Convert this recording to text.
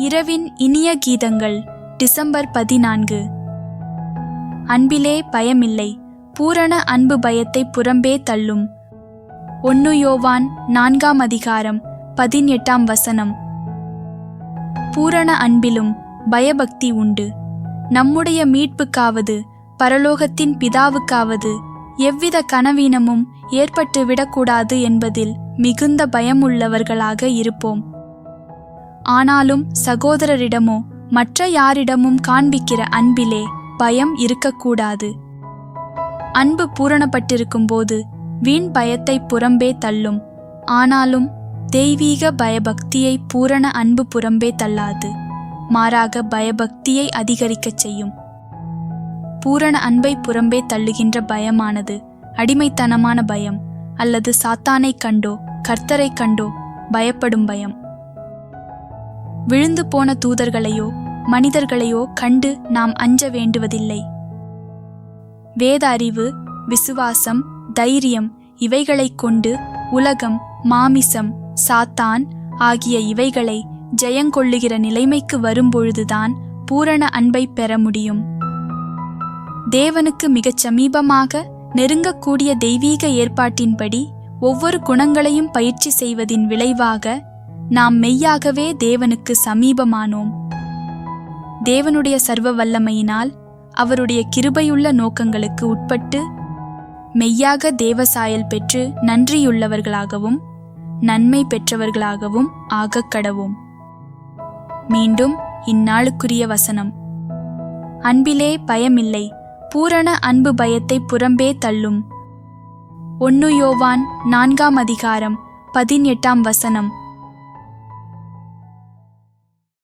இரவின் இனிய கீதங்கள் டிசம்பர் பதினான்கு. அன்பிலே பயமில்லை பூரண அன்பு பயத்தை புறம்பே தள்ளும். ஒன்னு யோவான் நான்காம் அதிகாரம் பதினெட்டாம் வசனம். பூரண அன்பிலும் பயபக்தி உண்டு. நம்முடைய மீட்புக்காவது பரலோகத்தின் பிதாவுக்காவது எவ்வித கனவீனமும் ஏற்பட்டு விடக்கூடாது என்பதில் மிகுந்த பயமுள்ளவர்களாக இருப்போம். ஆனாலும் சகோதரரிடமோ மற்ற யாரிடமும் காண்பிக்கிற அன்பிலே பயம் இருக்கக்கூடாது. அன்பு பூரணப்பட்டிருக்கும் போது வீண் பயத்தை புறம்பே தள்ளும். ஆனாலும் தெய்வீக பயபக்தியை பூரண அன்பு புறம்பே தள்ளாது. மாறாக பயபக்தியை அதிகரிக்கச் செய்யும். பூரண அன்பை புறம்பே தள்ளுகின்ற பயமானது அடிமைத்தனமான பயம் அல்லது சாத்தானைக் கண்டோ கர்த்தரைக் கண்டோ பயப்படும் பயம். விழுந்து போன தூதர்களையோ மனிதர்களையோ கண்டு நாம் அஞ்ச வேண்டுவதில்லை. வேத அறிவு விசுவாசம் தைரியம் இவைகளைக் கொண்டு உலகம் மாமிசம் சாத்தான் ஆகிய இவைகளை ஜெயங்கொள்ளுகிற நிலைமைக்கு வரும்பொழுதுதான் பூரண அன்பை பெற முடியும். தேவனுக்கு மிகச் சமீபமாக நெருங்கக்கூடிய தெய்வீக ஏற்பாட்டின்படி ஒவ்வொரு குணங்களையும் பயிற்சி செய்வதின் விளைவாக நாம் மெய்யாகவே தேவனுக்கு சமீபமானோம். தேவனுடைய சர்வ வல்லமையினால் அவருடைய கிருபையுள்ள நோக்கங்களுக்கு உட்பட்டு மெய்யாக தேவசாயல் பெற்று நன்றியுள்ளவர்களாகவும் நன்மை பெற்றவர்களாகவும் ஆகக்கடவும். மீண்டும் இந்நாளுக்குரிய வசனம். அன்பிலே பயமில்லை பூரண அன்பு பயத்தை புறம்பே தள்ளும். ஒன்னு யோவான் நான்காம் அதிகாரம் பதினெட்டாம் வசனம்.